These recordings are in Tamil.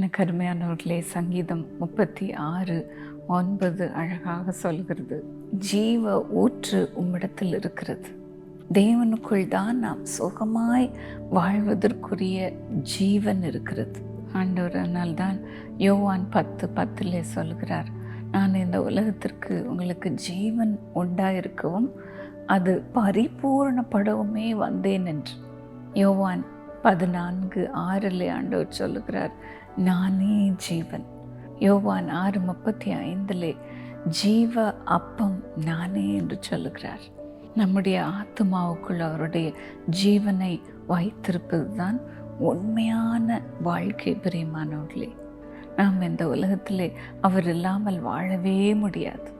எனக்கு அருமையானவர்களே சங்கீதம் முப்பத்தி ஆறு ஒன்பது அழகாக சொல்கிறது. ஜீவ ஊற்று உம்மிடத்தில் இருக்கிறது. தேவனுக்குள் தான் நாம் சுகமாய் வாழ்வதற்குரிய ஜீவன் இருக்கிறது. ஆண்டவரனால் தான் யோவான் பத்து பத்திலே சொல்கிறார் நான் இந்த உலகத்திற்கு உங்களுக்கு ஜீவன் உண்டாயிருக்கவும் அது பரிபூர்ணப்படவுமே வந்தேன் என்று. யோவான் பதினான்கு ஆறில் ஆண்டவர் சொல்லுகிறார் நானே ஜீவன். யோவான் ஆறு முப்பத்தி ஐந்திலே ஜீவ அப்பம் நானே என்று சொல்லுகிறார். நம்முடைய ஆத்மாவுக்குள் அவருடைய ஜீவனை வைத்திருப்பது தான் உண்மையான வாழ்க்கை பிரியமானவர்களே. நாம் இந்த உலகத்திலே அவர் இல்லாமல் வாழவே முடியாது.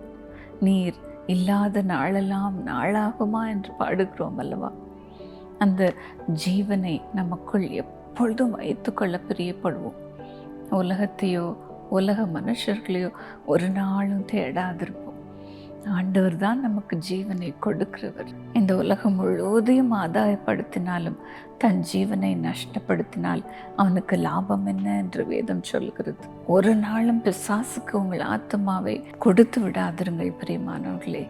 நீர் இல்லாத நாளெல்லாம் நாளாகுமா என்று பாடுகிறோம் அல்லவா? அந்த ஜீவனை நமக்குள் எப்பொழுதும் வைத்துக்கொள்ள பிரியப்படுவோம். உலகத்தையோ உலக மனுஷர்களையோ ஒரு நாளும் தேடாதிருப்போம். ஆண்டவர் தான் நமக்கு ஜீவனை கொடுக்கிறவர். இந்த உலகம் முழுவதையும் ஆதாயப்படுத்தினாலும் தன் ஜீவனை நஷ்டப்படுத்தினால் அவனுக்கு லாபம் என்ன என்று வேதம் சொல்கிறது. ஒரு நாளும் பிசாசுக்கு உங்கள் ஆத்மாவை கொடுத்து விடாதிருங்கள் பிரியமானவர்களே.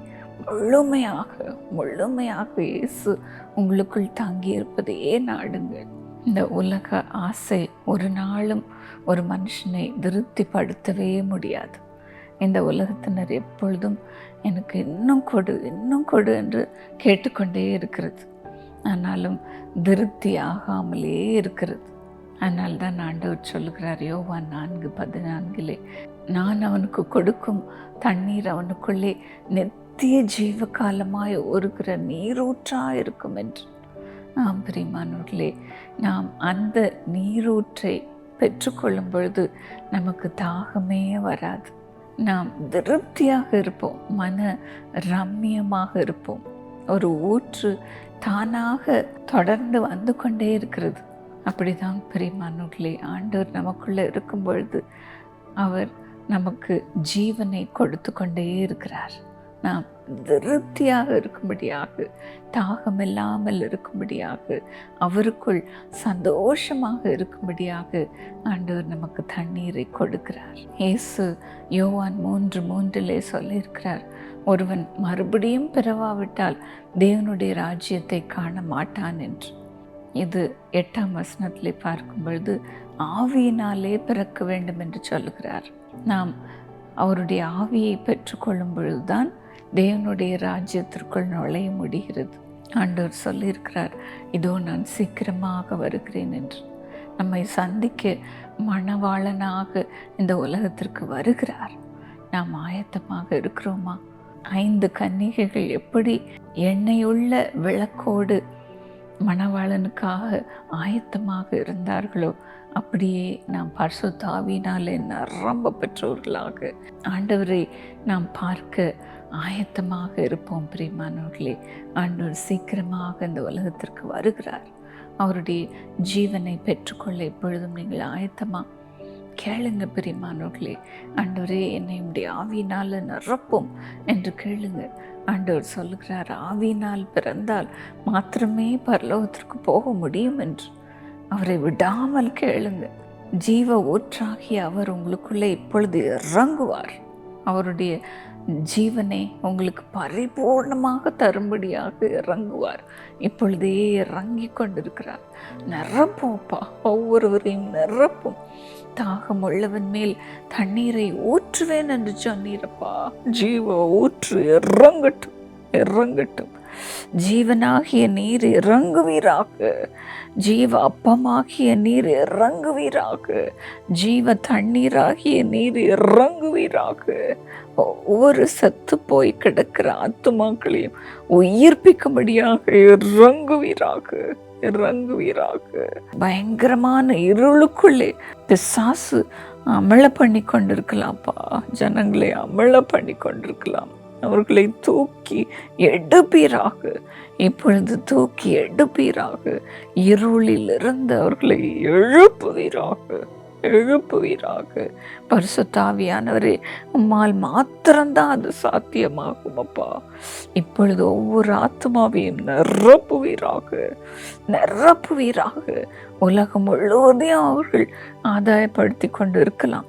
முழுமையாக முழுமையாக இயேசு உங்களுக்குள் தங்கி இருப்பதையே நாடுங்கள். இந்த உலக ஆசை ஒரு நாளும் ஒரு மனுஷனை திருப்திப்படுத்தவே முடியாது. இந்த உலகத்தினர் எப்பொழுதும் எனக்கு இன்னும் கொடு இன்னும் கொடு என்று கேட்டுக்கொண்டே இருக்கிறது. ஆனாலும் திருப்தி ஆகாமலே இருக்கிறது. அதனால் தான் ஆண்டவர் சொல்கிறார் யோவா நான்கு பதினான்கிலே நான் அவனுக்கு கொடுக்கும் தண்ணீர் அவனுக்குள்ளே நித்திய ஜீவ காலமாய் ஒருகிற நீரூற்றாக இருக்கும் என்று. ஆம் பிரிமானூர்களே நாம் அந்த நீரூற்றை பெற்றுக்கொள்ளும் பொழுது நமக்கு தாகமே வராது. நாம் திருப்தியாக இருப்போம் மன ரம்மியமாக இருப்போம். ஒரு ஊற்று தானாக தொடர்ந்து வந்து கொண்டே இருக்கிறது. அப்படிதான் பிரிமானூர்களே ஆண்டவர் நமக்குள்ளே இருக்கும் பொழுது அவர் நமக்கு ஜீவனை கொடுத்து கொண்டே இருக்கிறார். நாம் திருப்தியாக இருக்கும்படியாக தாகமில்லாமல் இருக்கும்படியாக அவருக்குள் சந்தோஷமாக இருக்கும்படியாக ஆண்டவர் நமக்கு தண்ணீரை கொடுக்கிறார். இயேசு யோவான் மூன்று மூன்றிலே சொல்லியிருக்கிறார் ஒருவன் மறுபடியும் பிறவாவிட்டால் தேவனுடைய ராஜ்யத்தை காண மாட்டான் என்று. இது எட்டாம் வசனத்தில் பார்க்கும் பொழுது ஆவியினாலே பிறக்க வேண்டும் என்று சொல்லுகிறார். நாம் அவருடைய ஆவியை பெற்றுக்கொள்ளும் பொழுதுதான் தேவனுடைய ராஜ்யத்திற்குள் நுழைய முடிகிறது. ஆண்டவர் சொல்லியிருக்கிறார் இதோ நான் சீக்கிரமாக வருகிறேன் என்று. நம்மை சந்திக்க மணவாளனாக இந்த உலகத்திற்கு வருகிறார். நாம் ஆயத்தமாக இருக்கிறோமா? ஐந்து கன்னிகைகள் எப்படி எண்ணெயுள்ள விளக்கோடு மணவாளனுக்காக ஆயத்தமாக இருந்தார்களோ அப்படியே நாம் பரிசுத்தாவினாலே நிரம்ப பெற்றோர்களாக ஆண்டவரை நாம் பார்க்க ஆயத்தமாக இருப்போம் பிரியமானவர்களே. ஆண்டவர் சீக்கிரமாக இந்த உலகத்திற்கு வருகிறார். அவருடைய ஜீவனை பெற்றுக்கொள்ள எப்பொழுதும் நீங்கள் ஆயத்தமா கேளுங்க பிரியமானவர்களே. ஆண்டவரே என்னை உடைய ஆவியினால் நிரப்பும் என்று கேளுங்க. ஆண்டவர் சொல்லுகிறார் ஆவியினால் பிறந்தால் மாத்திரமே பரலோகத்திற்கு போக முடியும் என்று. அவரை விடாமல் கேளுங்க. ஜீவ ஊற்றாகிய அவர் உங்களுக்குள்ளே இப்பொழுது இறங்குவார். அவருடைய ஜீவனை உங்களுக்கு பரிபூர்ணமாக தரும்படியாக இறங்குவார். இப்பொழுதே இறங்கி கொண்டிருக்கிறார். நிரப்போப்பா ஒவ்வொருவரையும் நிரப்பும். தாகம் உள்ளவன் மேல் தண்ணீரை ஊற்றுவேன் என்று சொன்னீரப்பா. ஜீவ ஊற்று இறங்கட்டும் இறங்கட்டும். ஜீவனாகிய நீர் இறங்குவீராக. ஜீவ அப்பமாகிய நீர் இறங்குவீராக. ஜீவ தண்ணீராகிய நீர் இறங்குவீராக. ஒவ்வொரு சத்து போய் கிடக்கிற ஆத்துமாக்களையும் உயிர்ப்பிக்கும்படியாக இறங்குவீராக. இறங்குவீராக. பயங்கரமான இருளுக்குள்ளே பிசாசு அமள பண்ணி கொண்டிருக்கலாம்ப்பா ஜனங்களை அமள பண்ணி கொண்டிருக்கலாம் அவர்களை தூக்கி எடுப்பீராக. இப்பொழுது தூக்கி எடுப்பீராக. இருளில் இருந்து அவர்களை எழுப்புவீராக. எழுப்புவீராக. பரிசுத்தாவியானவரே உம்மால் மாத்திரம்தான் அது சாத்தியமாகும் அப்பா. இப்பொழுது ஒவ்வொரு ஆத்மாவையும் நிரப்புவீராக. நிரப்புவீராக. உலகம் முழுவதையும் அவர்கள் ஆதாயப்படுத்தி கொண்டு இருக்கலாம்.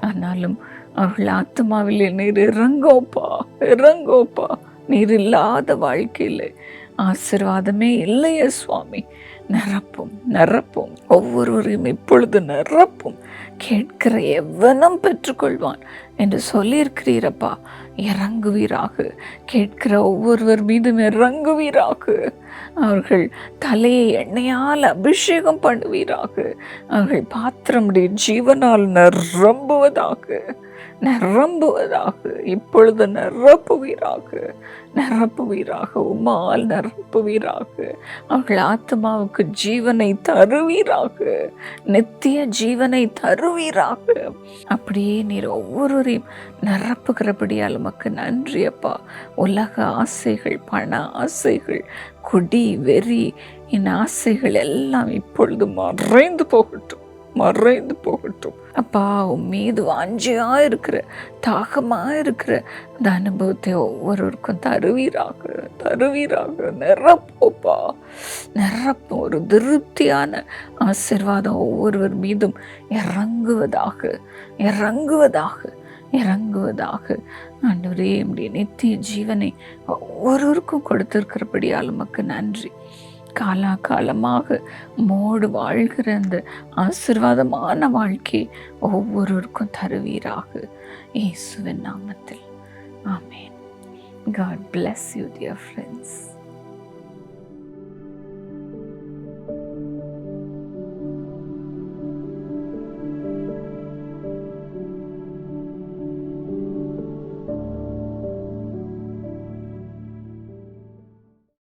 ஆனாலும் அவர்கள் ஆத்மாவில் நீர் இறங்கோப்பா இறங்கோப்பா. நீர் இல்லாத வாழ்க்கையில் ஆசிர்வாதமே இல்லையே சுவாமி. நிரப்பும் நிரப்பும். ஒவ்வொருவரையும் இப்பொழுது நிரப்பும். கேட்கிற எவனும் பெற்றுக்கொள்வான் என்று சொல்லியிருக்கிறீரப்பா. இறங்குவீராக. கேட்கிற ஒவ்வொருவர் மீதும் இறங்குவீராக. அவர்கள் தலையை எண்ணெயால் அபிஷேகம் பண்ணுவீராக. அவர்கள் பாத்திரமுடைய ஜீவனால் நிரம்புவதாக. நிரம்புவதாக இப்பொழுது நிரப்புவீராக நிரப்புவீராக உமால் நிரப்புவீராக. அவர்கள் ஆத்மாவுக்கு ஜீவனை தருவீராக நித்திய ஜீவனை தருவீராக. அப்படியே நீர் ஒவ்வொருவரையும் நிரப்புகிறபடியால் உமக்கு நன்றி அப்பா. உலக ஆசைகள் பண ஆசைகள் குடி வெறி என் ஆசைகள் எல்லாம் இப்பொழுது மறைந்து போகட்டும் மறைந்து போகட்டும். அப்பா உன் மீது வாஞ்சியாக இருக்கிற தாகமாக இருக்கிற அந்த அனுபவத்தை ஒவ்வொருவருக்கும் தருவீராக தருவீராக. நிரப்போப்பா நிரப்பும் ஒரு திருப்தியான ஆசிர்வாதம் ஒவ்வொருவர் மீதும் இறங்குவதாக இறங்குவதாக இறங்குவதாக. ஆண்டவரே நம்முடைய நித்திய ஜீவனை ஒவ்வொருவருக்கும் கொடுத்திருக்கிறபடியால் உமக்கு நன்றி. காலா காலமாக மோடு வாழ்கிற அந்த ஆசிர்வாதமான வாழ்க்கை ஒவ்வொருவருக்கும் தருவீராக. இயேசுவின் நாமத்தில். ஆமேன். God bless you dear friends